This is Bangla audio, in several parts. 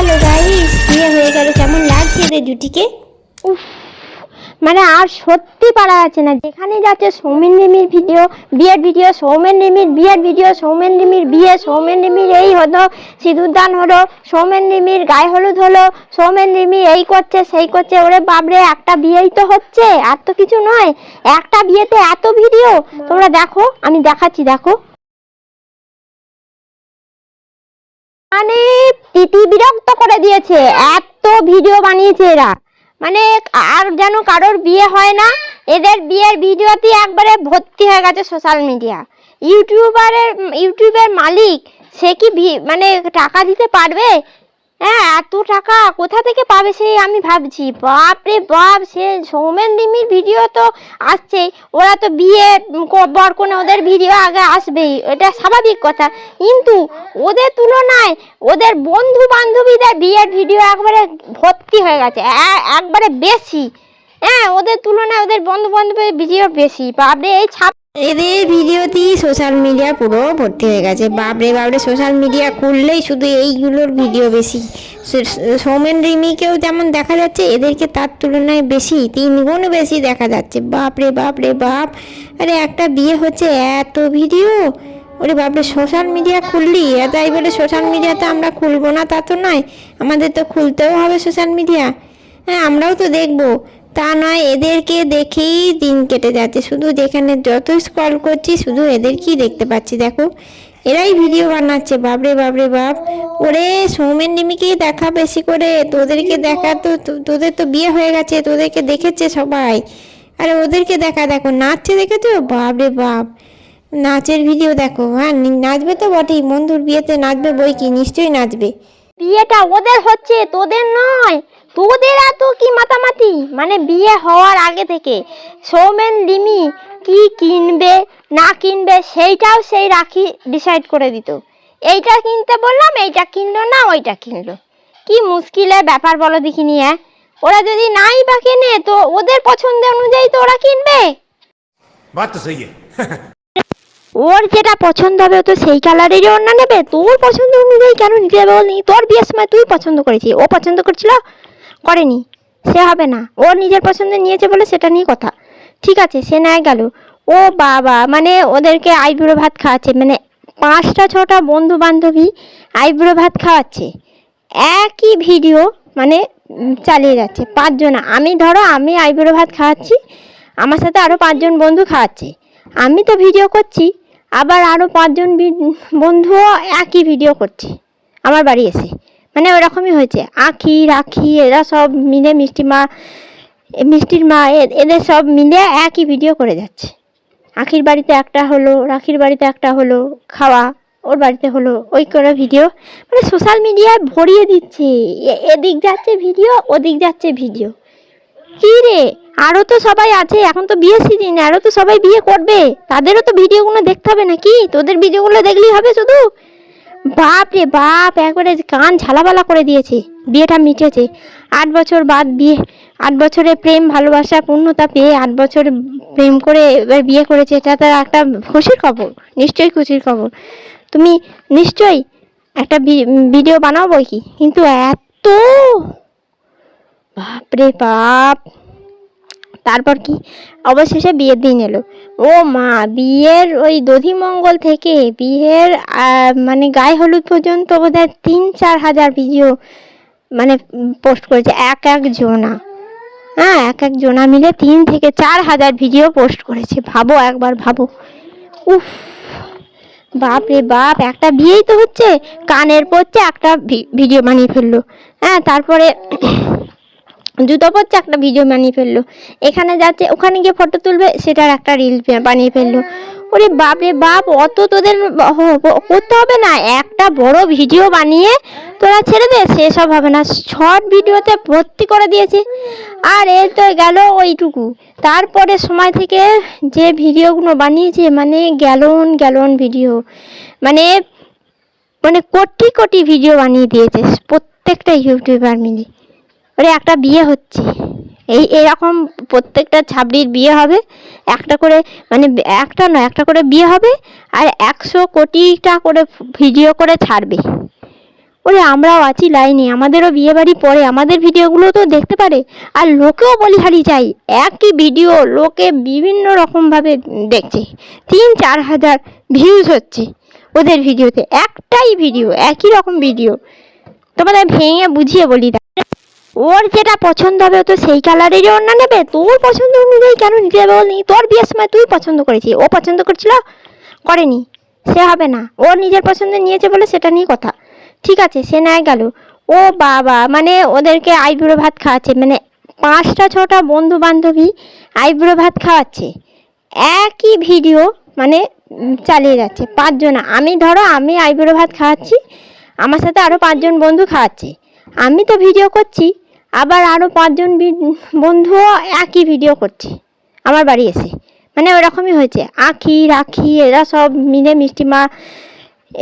গেল গাইস বিয়ে হয়ে গেল। কেমন লাগছে এদের জুটিকে উফ মানে আর সত্যি পারা যাচ্ছে না। যেখানে যাচ্ছে সৌমেন রিমির ভিডিও বিয়ের ভিডিও সৌমেন রিমির বিয়ের ভিডিও সৌমেন রিমির বিয়ে সৌমেন রিমির এই হলো সিঁদুরদান হলো সৌমেন রিমির গায়ে হলুদ হলো সৌমেন রিমি এই করছে সেই করছে। ওরে বাবরে একটা বিয়েই তো হচ্ছে আর তো কিছু নয়। একটা বিয়েতে এত ভিডিও। তোমরা দেখো আমি দেখাচ্ছি দেখো। মানে বিরক্ত করে দিয়েছে। এত ভিডিও বানিয়েছে এরা। মানে আর যেন কারোর বিয়ে হয় না, এদের বিয়ের ভিডিওতে একবারে ভর্তি হয়ে গেছে সোশ্যাল মিডিয়া ইউটিউবারের ইউটিউবের মালিক, সে কি মানে টাকা দিতে পারবে? হ্যাঁ এত টাকা কোথা থেকে পাবে সেই আমি ভাবছি। বাপ রে বাপ সে সৌমেন রিমির ভিডিও তো আসছে ওরা তো বিয়ে উম, ক- বর কোনো ওদের ভিডিও আগে আসবেই এটা স্বাভাবিক কথা। কিন্তু ওদের তুলনায় ওদের বন্ধু বান্ধবীদের বিয়ের ভিডিও একবারে ভর্তি হয়ে গেছে একবারে বেশি। হ্যাঁ ওদের তুলনায় ওদের বন্ধু বান্ধবীর ভিডিও বেশি। বাপরে এই ছাপ এদের ভিডিওতেই সোশ্যাল মিডিয়া পুরো ভর্তি হয়ে গেছে। বাপরে বাপরে সোশ্যাল মিডিয়া খুললেই শুধু এইগুলোর ভিডিও বেশি। সৌমেন রিমিকেও যেমন দেখা যাচ্ছে, এদেরকে তার তুলনায় বেশি তিন গুণ বেশি দেখা যাচ্ছে। বাপরে বাপরে, বাপ। আরে একটা বিয়ে হচ্ছে এত ভিডিও? ওরে বাপরে সোশ্যাল মিডিয়া খুললি? তাই বলে সোশ্যাল মিডিয়াতে আমরা খুলবো না তা তো নয়। আমাদের তো খুলতেও হবে সোশ্যাল মিডিয়া হ্যাঁ আমরাও তো দেখব। তা নয়, এদেরকে দেখেই দিন কেটে যাচ্ছে। শুধু যেখানে যত স্ক্রল করছি, শুধু এদেরকেই দেখতে পাচ্ছি, দেখো। এরাই ভিডিও বানাচ্ছে, বাপরে বাপরে, বাপ। ওরে, সৌমেন নিমিকেই দেখা বেশি করে। তোদেরকে দেখা তো, তো- তোদের তো বিয়ে হয়ে গেছে, তোদেরকে দেখেছে সবাই। আরে, ওদেরকে দেখা, দেখো। নাচছে দেখেছ? বাপরে, বাপ। নাচের ভিডিও দেখো হ্যাঁ? নাচবে তো বটেই। বন্ধুর বিয়েতে নাচবে বই কি? নিশ্চয়ই নাচবে। বিয়েটা ওদের হচ্ছে, তোদের নয়। তোদের এত কি মাতামাতি? মানে বিয়ে হওয়ার আগে থেকে সৌমেন লিমি কি কিনবে না কিনবে সেইটাও সেই রাখি ডিসাইড করে দিত। এইটা কিনতে বললাম এইটা কিনলো না ওইটা কিনলো। কি মুশকিলের ব্যাপার বলো দেখিনি নিয়ে ওরা যদি নাই বা কেনে তো ওদের পছন্দ অনুযায়ী তো ওরা কিনবে। ওর যেটা পছন্দ হবে তো সেই কালারেরই না নেবে। তোর পছন্দ অনুযায়ী কেন নিতে হবে তোর বিয়ের সময় তুই পছন্দ করেছিস ও পছন্দ করছিল? করেনি। সে হবে না। ও নিজের পছন্দ নিয়েছে বলে সেটা নিয়ে কথা। ঠিক আছে, সে নেয় গেল। ও বাবা মানে ওদেরকে আইবুড়ো ভাত খাওয়াচ্ছে। মানে পাঁচটা, ছটা বন্ধু বান্ধবী আইবুড়ো ভাত খাওয়াচ্ছে। একই ভিডিও মানে চালিয়ে যাচ্ছে। পাঁচজন। আমি ধরো, আমি আইবুড়ো ভাত খাওয়াচ্ছি, আমার সাথে আরও পাঁচজন বন্ধু খাওয়াচ্ছে। আমি তো ভিডিও করছি, আবার আরও পাঁচজন বন্ধুও একই ভিডিও করছে। আমার বাড়ি এসে। মানে ওরকমই হয়েছে। আখি, রাখি, এরা সব মিলে মিষ্টি মা, মিষ্টির মা এদের সব মিলে একই ভিডিও করে যাচ্ছে। আখির বাড়িতে একটা হলো, রাখির বাড়িতে একটা হলো, খাওয়া, ওর বাড়িতে হলো, ওই করে ভিডিও মানে সোশ্যাল মিডিয়ায় ভরিয়ে দিচ্ছে। এদিক যাচ্ছে ভিডিও ওদিক যাচ্ছে ভিডিও কী রে? আরও তো সবাই আছে, এখন তো বিয়ে সিজন আরও তো সবাই বিয়ে করবে। তাদেরও তো ভিডিওগুলো দেখতে হবে নাকি? তোদের ভিডিওগুলো দেখলেই হবে শুধু। বাপ রে বাপ, একবারে কান ঝালাবালা করে দিয়েছে, বিয়েটা মিটেছে। আট বছর বাদ বিয়ে, আট বছরে প্রেম, ভালোবাসা, পূর্ণতা পেয়ে আট বছর প্রেম করে এবার বিয়ে করেছে, এটা তো একটা খুশির খবর, নিশ্চয়ই খুশির খবর। তুমি নিশ্চয়ই একটা ভিডিও বানাও বই কি? কিন্তু এত, বাপরে বাপ! তারপর কি? অবশেষে বিয়ের দিন এলো। ও মা, বিয়ের ওই দধিমঙ্গল থেকে বিয়ের মানে গায়ে হলুদ পর্যন্ত বোধহয় তিন, চার হাজার ভিডিও মানে পোস্ট করেছে। এক এক জোনা। হ্যাঁ এক এক জোনা মিলে তিন থেকে চার হাজার ভিডিও পোস্ট করেছে। ভাবো, একবার ভাবো। উফ, বাপ রে বাপ, একটা বিয়েই তো হচ্ছে। কানের পড়ছে একটা ভিডিও বানিয়ে ফেলল। হ্যাঁ তারপরে জুতো পরছে, একটা ভিডিও বানিয়ে ফেলল। এখানে যাচ্ছে, ওখানে গিয়ে ফটো তুলবে, সেটার একটা রিল বানিয়ে ফেলল। ওরে বাপ রে বাপ, অত তোদের করতে হবে না, একটা বড় ভিডিও বানিয়ে তোরা ছেড়ে দে, সেসব হবে না। শর্ট ভিডিওতে ভর্তি করে দিয়েছে। আর এই তো গেল ওইটুকু। তারপরে সময় থেকে যে ভিডিওগুলো বানিয়েছে মানে গ্যালন গ্যালন ভিডিও মানে মানে কোটি কোটি ভিডিও বানিয়ে দিয়েছে, প্রত্যেকটা ইউটিউবার মিলে। ওরে একটা বিয়ে হচ্ছে। এই এরকম প্রত্যেকটা ছাবড়ির বিয়ে হবে। একটা করে মানে একটা নয়, একটা করে বিয়ে হবে আর একশো কোটিটা করে ভিডিও করে ছাড়বে। ওরে আমরাও আছি লাইনে, আমাদেরও বিয়ে বাড়ি পরে আমাদের ভিডিওগুলো তো দেখতে পারে। আর লোকেও বলিহারি চাই একই ভিডিও লোকে বিভিন্ন রকমভাবে দেখছে। তিন, চার হাজার ভিউজ হচ্ছে ওদের ভিডিওতে, একটাই ভিডিও, একই রকম ভিডিও। তোমাদের ভেঙে বুঝিয়ে বলি। ওর যেটা পছন্দ হবে, ও তো সেই কালারেরই ওড়না নেবে। তোর পছন্দ অনুযায়ী কেন নিতে যাবে বলনি? তোর বিয়ের সময় তুই পছন্দ করেছিস। ও পছন্দ করছিল, করেনি। সে হবে না। ও নিজের পছন্দ নিয়েছে বলে সেটা নিয়ে কথা। ঠিক আছে, সে নাই গেল। ও বাবা মানে ওদেরকে আইব্রো ভাত খাওয়াচ্ছে। মানে পাঁচটা, ছটা বন্ধু বান্ধবী আইবুড়ো ভাত খাওয়াচ্ছে। একই ভিডিও মানে চালিয়ে যাচ্ছে। পাঁচজন। আমি ধরো, আমি আইব্রো ভাত খাওয়াচ্ছি, আমার সাথে আরও পাঁচজন বন্ধু খাওয়াচ্ছে। আমি তো ভিডিও করছি। আবার আরও পাঁচজন বন্ধুও একই ভিডিও করছে। আমার বাড়ি এসে। মানে ওরকমই হয়েছে। আখি, রাখি, এরা সব মিলে মিষ্টি মা,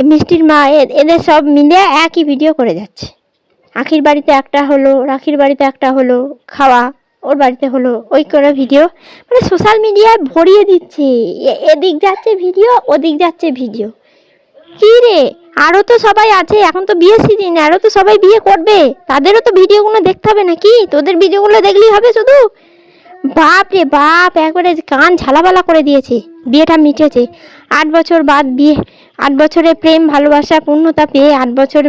মিষ্টির মা এদের সব মিলে একই ভিডিও করে যাচ্ছে। আখির বাড়িতে একটা হলো, রাখির বাড়িতে একটা হলো, খাওয়া, ওর বাড়িতে হলো, ওই করে ভিডিও মানে সোশ্যাল মিডিয়ায় ভরিয়ে দিচ্ছে। এদিক যাচ্ছে ভিডিও ওদিক যাচ্ছে ভিডিও কি রে? আরও তো সবাই আছে, এখন তো বিয়ে সিজন আরও তো সবাই বিয়ে করবে। তাদেরও তো ভিডিওগুলো দেখতে হবে নাকি? তোদের ভিডিওগুলো দেখলেই হবে শুধু? বাপ রে বাপ, একবারে কান ঝালাপালা করে দিয়েছে, বিয়েটা মিটেছে। আট বছর বাদ বিয়ে, আট বছরে প্রেম, ভালোবাসা, পূর্ণতা পেয়ে আট বছর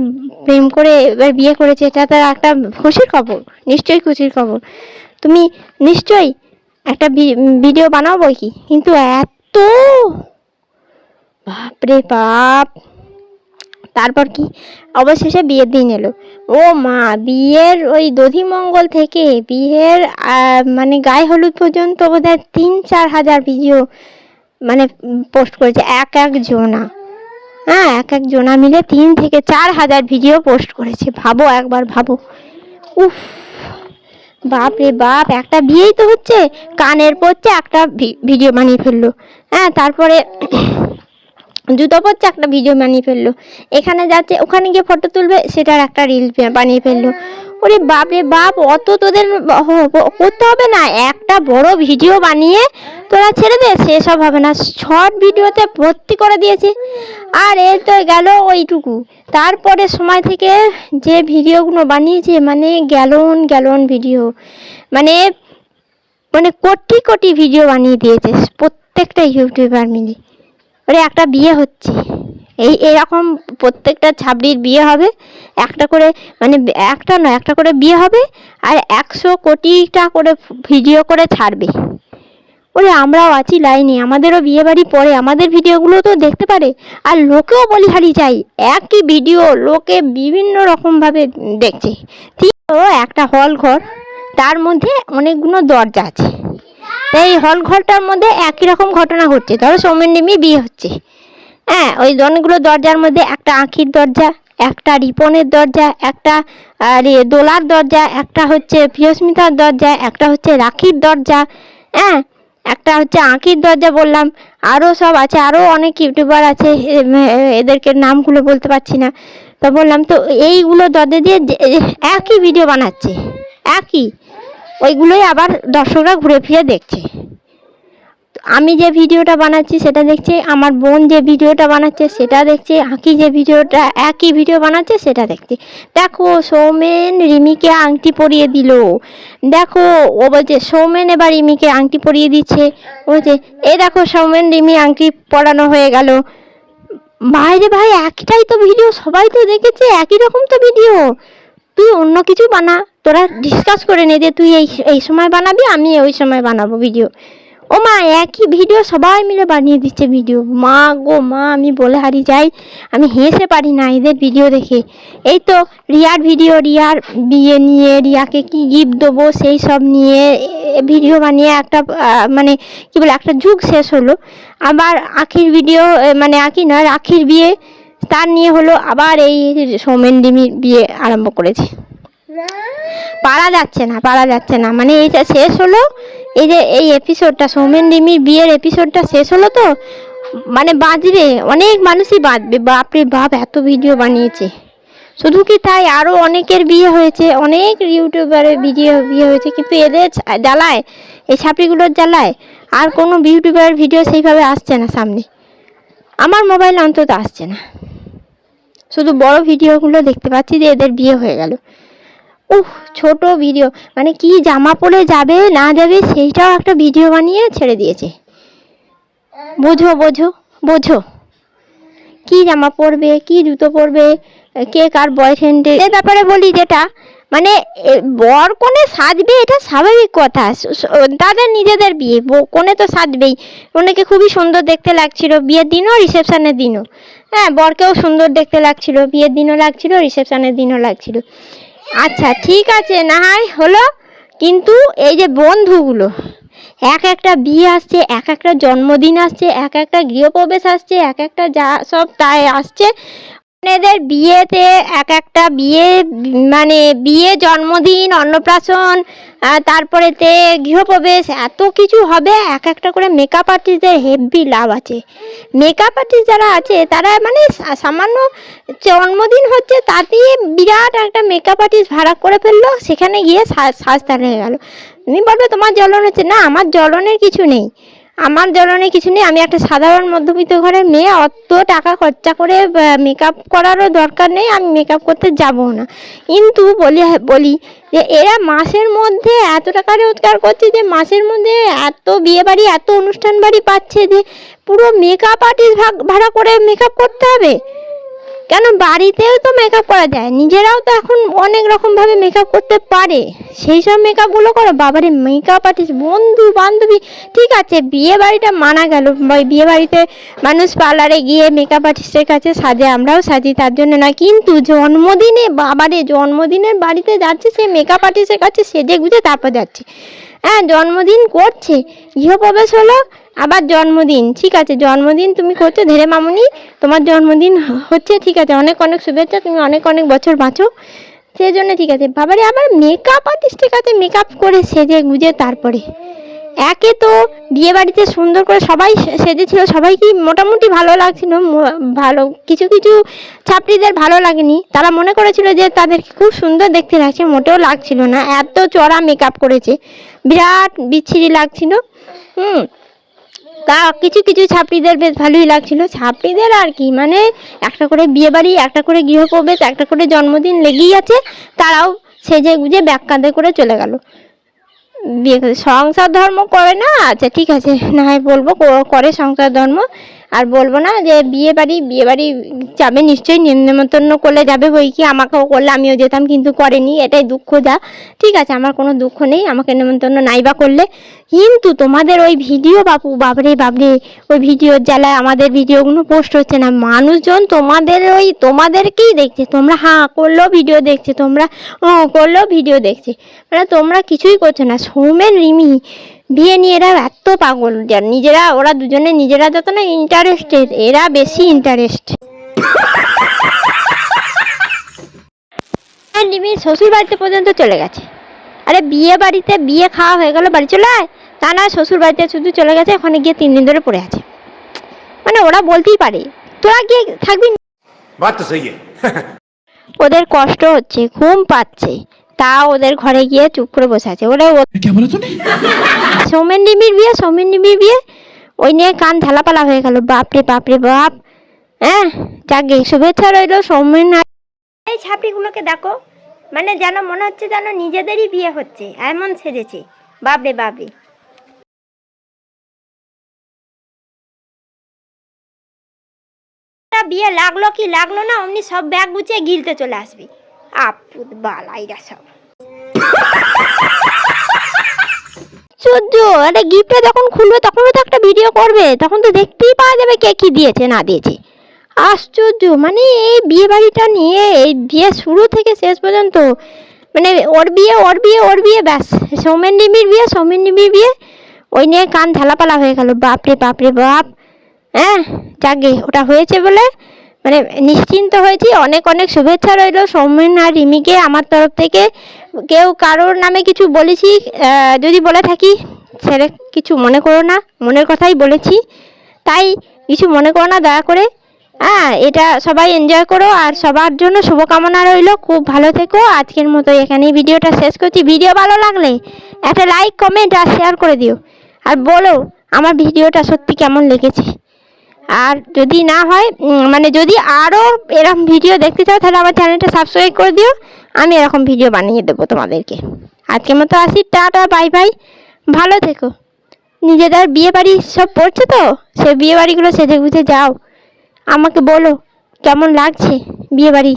প্রেম করে এবার বিয়ে করেছে, এটা তার একটা খুশির খবর, নিশ্চয়ই খুশির খবর। তুমি নিশ্চয়ই একটা ভিডিও বানাও বই কি? কিন্তু এত রে বাপ। তারপর কি? অবশেষে বিয়ের দিন এলো। ও মা, বিয়ের ওই দধিমঙ্গল থেকে বিয়ের মানে গায়ে হলুদ পর্যন্ত বোধহয় তিন, চার হাজার ভিডিও মানে পোস্ট করেছে। এক এক জোনা। হ্যাঁ এক এক জোনা মিলে তিন থেকে চার হাজার ভিডিও পোস্ট করেছে। ভাবো, একবার ভাবো। উফ, বাপ রে বাপ, একটা বিয়েই তো হচ্ছে। কানের পড়ছে একটা ভিডিও বানিয়ে ফেলল। হ্যাঁ তারপরে জুতো পরছে, একটা ভিডিও বানিয়ে ফেলল। এখানে যাচ্ছে, ওখানে গিয়ে ফটো তুলবে, সেটার একটা রিল বানিয়ে ফেলল। ওরে বাপ রে বাপ, অত তোদের করতে হবে না। একটা বড় ভিডিও বানিয়ে তোরা ছেড়ে দে সেসব হবে না। শর্ট ভিডিওতে ভর্তি করে দিয়েছে। আর এর তো গেল ওইটুকু। তারপরে সময় থেকে যে ভিডিওগুলো বানিয়েছে মানে গ্যালন গ্যালন ভিডিও মানে মানে কোটি কোটি ভিডিও বানিয়ে দিয়েছে, প্রত্যেকটা ইউটিউবার মিলে। ওরে একটা বিয়ে হচ্ছে। এই, এরকম প্রত্যেকটা ছাবড়ির বিয়ে হবে। একটা করে মানে একটা নয়, একটা করে বিয়ে হবে আর একশো কোটিটা করে ভিডিও করে ছাড়বে। ওরে আমরাও আছি লাইনে, আমাদেরও বিয়ে বাড়ি পরে আমাদের ভিডিওগুলো তো দেখতে পারে। আর লোকেও বলিহারি চাই, একই ভিডিও লোকে বিভিন্ন রকমভাবে দেখছে। ঠিক একটা হল ঘর, তার মধ্যে অনেকগুলো দরজা আছে। এই হল ঘরটার মধ্যে একই রকম ঘটনা ঘটছে। ধরো সৌমেন নিমি বিয়ে হচ্ছে। হ্যাঁ ওই অনেকগুলো দরজার মধ্যে একটা আঁখির দরজা, একটা রিপনের দরজা, একটা দোলার দরজা, একটা হচ্ছে প্রিয়স্মিতার দরজা, একটা হচ্ছে রাখির দরজা হ্যাঁ একটা হচ্ছে আঁখির দরজা বললাম। আরও সব আছে আরও অনেক ইউটিউবার আছে এদেরকে নামগুলো বলতে পারছি না। তো বললাম, তো এইগুলো দরজা দিয়ে একই ভিডিও বানাচ্ছে, একই। ওইগুলোই আবার দর্শকরা ঘুরে ফিরে দেখছে। আমি যে ভিডিওটা বানাচ্ছি সেটা দেখছে, আমার বোন যে ভিডিওটা বানাচ্ছে সেটা দেখছে, আঁকি যে ভিডিওটা, একই ভিডিও বানাচ্ছে সেটা দেখছে। দেখো, সৌমেন রিমিকে আংটি পরিয়ে দিল। দেখো, ও বলছে, সৌমেন এবার রিমিকে আংটি পরিয়ে দিচ্ছে। ও বলছে এ দেখো, সৌমেন, রিমি আংটি পরানো হয়ে গেল। বাইরে ভাই, একটাই তো ভিডিও, সবাই তো দেখেছে, একই রকম তো ভিডিও। তুই অন্য কিছু বানা। তোরা ডিসকাস করে নে যে তুই এই এই সময় বানাবি, আমি ওই সময় বানাবো ভিডিও ও মা, একই ভিডিও সবাই মিলে বানিয়ে দিচ্ছে ভিডিও মা গো মা, আমি বলে হারি যাই, আমি হেসে পারি না এদের ভিডিও দেখে। এই তো রিয়ার ভিডিও রিয়ার বিয়ে নিয়ে, রিয়াকে কি গিফট দেবো, সেই সব নিয়ে ভিডিও বানিয়ে একটা মানে কি বলে, একটা যুগ শেষ হলো। আবার আখির ভিডিও মানে আখি নয়, রাখির বিয়ে, তার নিয়ে হলো আবার এই সৌমেন ডিমির বিয়ে আরম্ভ করেছে। পারা যাচ্ছে না, পারা যাচ্ছে না। মানে এইটা শেষ হলো, এই যে এই এপিসোডটা সৌমেন রিমির বিয়ের এপিসোডটা শেষ হলো তো মানে বাজবে, অনেক মানুষই বাজবে। বাপরে বাপ, এত ভিডিও বানিয়েছে। শুধু কি তাই আরও অনেকের বিয়ে হয়েছে, অনেক ইউটিউবারের ভিডিও বিয়ে হয়েছে, কিন্তু এদের জ্বালায়, এই ছাপড়িগুলোর জ্বালায়, আর কোনো ইউটিউবারের ভিডিও সেইভাবে আসছে না সামনে। আমার মোবাইল অন্তত আসছে না। শুধু বড় ভিডিওগুলো দেখতে পাচ্ছি যে এদের বিয়ে হয়ে গেল। উহ ছোট ভিডিও মানে কি জামা পরে যাবে, না যাবে, সেইটাও একটা ভিডিও বানিয়ে ছেড়ে দিয়েছে। বোঝো বোঝো বোঝো। কি জামা পরবে, কি জুতো পরবে, কে কার বয়ফ্রেন্ডে এ ব্যাপারে বলি যেটা মানে বর কোণে সাজবে, এটা স্বাভাবিক কথা। তাদের নিজেদের বিয়ে কোণে তো সাজবেই। ওনাকে খুবই সুন্দর দেখতে লাগছিল, বিয়ের দিনও রিসেপশনের দিনও। হ্যাঁ বরকেও সুন্দর দেখতে লাগছিল, বিয়ের দিনও লাগছিল রিসেপশনের দিনও লাগছিল। আচ্ছা ঠিক আছে, না হয় হলো কিন্তু এই যে বন্ধুগুলো, এক একটা বিয়ে আসছে, এক একটা জন্মদিন আসছে, এক একটা গৃহপ্রবেশ আসছে, এক একটা যা সব তাই আসছে এদের বিয়েতে এক একটা বিয়ে মানে বিয়ে, জন্মদিন, অন্নপ্রাশন তারপরেতে গৃহপ্রবেশ, এত কিছু হবে, এক একটা করে মেকআপ আর্টিস্টদের হেভি লাভ আছে। মেকআপ আর্টিস্ট যারা আছে, তারা মানে সামান্য জন্মদিন হচ্ছে তাতেই বিরাট একটা মেকআপ আর্টিস্ট ভাড়া করে ফেলল, সেখানে গিয়ে সা- সাজতে লেগে গেল। তুমি বলবে, তোমার জ্বলন হচ্ছে? না, আমার জ্বলনের কিছু নেই। আমার জ্বলনের কিছু নেই, আমি একটা সাধারণ মধ্যবিত্ত ঘরের মেয়ে, অত টাকা খরচা করে মেকআপ করারও দরকার নেই, আমি মেকআপ করতে যাব না। কিন্তু বলি বলি যে এরা মাসের মধ্যে এত টাকা রোজগার করছে যে মাসের মধ্যে এত বিয়ে বাড়ি এত অনুষ্ঠান বাড়ি পাচ্ছে যে পুরো মেকআপ আর্টিস্ট ভাড়া করে মেকআপ করতে হবে। কেন বাড়িতেও তো মেকআপ করা যায়? নিজেরাও তো এখন অনেক রকম ভাবে মেকআপ করতে পারে। সেই সব মেকআপগুলো করো। বাবারে মেকআপ আর্টিস্ট বন্ধু বান্ধবী, ঠিক আছে, বিয়ে বাড়িটা মানা গেল। বিয়ে বাড়িতে মানুষ পার্লারে গিয়ে মেকআপ আর্টিস্টের কাছে সাজে, আমরাও সাজি, তার জন্য না কিন্তু জন্মদিনে, বাবারে, জন্মদিনের বাড়িতে যাচ্ছে, সে মেকআপ আর্টিস্টের কাছে সেজে গুজে তারপর যাচ্ছে। হ্যাঁ জন্মদিন করছে, গৃহপ্রবেশ হলো আবার জন্মদিন, ঠিক আছে, জন্মদিন তুমি করছ, ধেরে মামুনি, তোমার জন্মদিন হচ্ছে, ঠিক আছে, অনেক অনেক শুভেচ্ছা, তুমি অনেক অনেক বছর বাঁচো সেই জন্য ঠিক আছে, বাবারে, আবার মেকআপ আর্টিস্টের কাছে মেকআপ করে সেজে গুজে তারপরে। একে তো বিয়ে বাড়িতে সুন্দর করে সবাই সেজেছিল সবাই কি মোটামুটি ভালো লাগছিল ভালো, কিছু কিছু ছাত্রীদের ভালো লাগেনি, তারা মনে করেছিল যে তাদেরকে খুব সুন্দর দেখতে লাগছে, মোটেও লাগছিল না, এত চড়া মেকআপ করেছে, বিরাট বিচ্ছিরি লাগছিল, হুম তা কিছু কিছু ছাত্রীদের বেশ ভালোই লাগছিল। ছাত্রীদের আর কি মানে একটা করে বিয়ে বাড়ি একটা করে গৃহপ্রবেশ, একটা করে জন্মদিন লেগেই আছে, তারাও সেজে গুজে ব্যাগ কাঁধে করে চলে গেল। বিয়ে সংসার ধর্ম করে না আচ্ছা ঠিক আছে, না হয় বলব করে সংসার ধর্ম। আর বলব না যে বিয়ে বাড়ি বিয়ে বাড়ি যাবে নিশ্চয়ই, নিমন্ত্রণ করলে যাবে বই কি, আমাকেও করলে, আমিও যেতাম, কিন্তু করেনি, এটাই দুঃখ যা। ঠিক আছে, আমার কোনো দুঃখ নেই, আমাকে নিমন্ত্রণ নাই বা করলে। কিন্তু তোমাদের ওই ভিডিও বাপু বাবরে বাবরে ওই ভিডিওর জ্বালায় আমাদের ভিডিওগুলো পোস্ট হচ্ছে না। মানুষজন তোমাদের ওই, তোমাদেরকেই দেখছে। তোমরা হ্যাঁ করলেও ভিডিও দেখছে, তোমরা ও করলেও ভিডিও দেখছে। মানে তোমরা কিছুই করছ না। সৌমেন, রিমি বিয়ে নিয়ে এরা এত পাগল নিজেরা ওরা দুজনে নিজেরা যত না ইন্টারেস্টেড এরা বেশি ইন্টারেস্ট নিবি শ্বশুর বাড়িতে পর্যন্ত চলে গেছে। আরে বিয়ে বাড়িতে বিয়ে খাওয়া হয়ে গেল বাড়ি চলে আয়। তা না শ্বশুর বাড়িতে শুধু চলে গেছে ওখানে গিয়ে তিন দিন ধরে পড়ে আছে। মানে ওরা বলতেই পারে তোরা গিয়ে থাকবি ওদের কষ্ট হচ্ছে ঘুম পাচ্ছে। তা ওদের ঘরে গিয়ে চুপ করে বসে আছে। ওরা সৌমেন ডিমির বিয়ে সৌমেন ডিমির বিয়ে? ওই নিয়ে কান ঝালাপালা হয়ে গেল। বাপরে বাপরে বাপ। হ্যাঁ যাক গে শুভেচ্ছা রইল সৌমেন এই ছাপড়িগুলোকে দেখো। মানে যেন মনে হচ্ছে যেন নিজেদেরই বিয়ে হচ্ছে। এমন সেজেছে। বাপরে বাপরে। বিয়ে লাগল কি লাগল না অমনি সব ব্যাগ গুছিয়ে গিলতে চলে আসবে। আপুত বালাইরা সব সহ্য একটা গিফটটা যখন খুলবে, তখনও তো একটা ভিডিও করবে। তখন তো দেখতেই পাওয়া যাবে কে কি দিয়েছে, না দিয়েছে। আশ্চর্য মানে এই বিয়ে বাড়িটা নিয়ে, এই বিয়ে শুরু থেকে শেষ পর্যন্ত মানে ওর বিয়ে ওর বিয়ে ওর বিয়ে, ব্যাস। সৌমেন ডিমির বিয়ে, সৌমেন ডিমির বিয়ে, ওই নিয়ে কান ঝালাপালা হয়ে গেল। বাপরে বাপরে, বাপ। হ্যাঁ যাকে ওটা হয়েছে বলে মানে নিশ্চিন্ত হয়েছি। অনেক অনেক শুভেচ্ছা রইল সৌমেন আর রিমিকে আমার তরফ থেকে। কেউ কারোর নামে কিছু বলেছি যদি বলে থাকি, ছেড়ে কিছু মনে করো না, মনের কথাই বলেছি। তাই কিছু মনে করো না, দয়া করে। হ্যাঁ এটা সবাই এনজয় করো আর সবার জন্য শুভকামনা রইল। খুব ভালো থেকো। আজকের মতো এখানেই ভিডিওটা শেষ করছি। ভিডিও ভালো লাগলে একটা লাইক কমেন্ট আর শেয়ার করে দিও। আর বলো, আমার ভিডিওটা সত্যি কেমন লেগেছে? আর যদি না হয় মানে যদি আরও এরকম ভিডিও দেখতে চাও, তাহলে আমার চ্যানেলটা সাবস্ক্রাইব করে দিও। আমি এরকম ভিডিও বানিয়ে দেবো তোমাদেরকে। আজকে মতো আসি, টাটা বাই বাই ভালো থেকো। নিজেদের বিয়ে বাড়ি সব পড়ছে তো? সে বিয়ে বাড়িগুলো সেজে গুজে যাও। আমাকে বলো, কেমন লাগছে বিয়ে বাড়ি?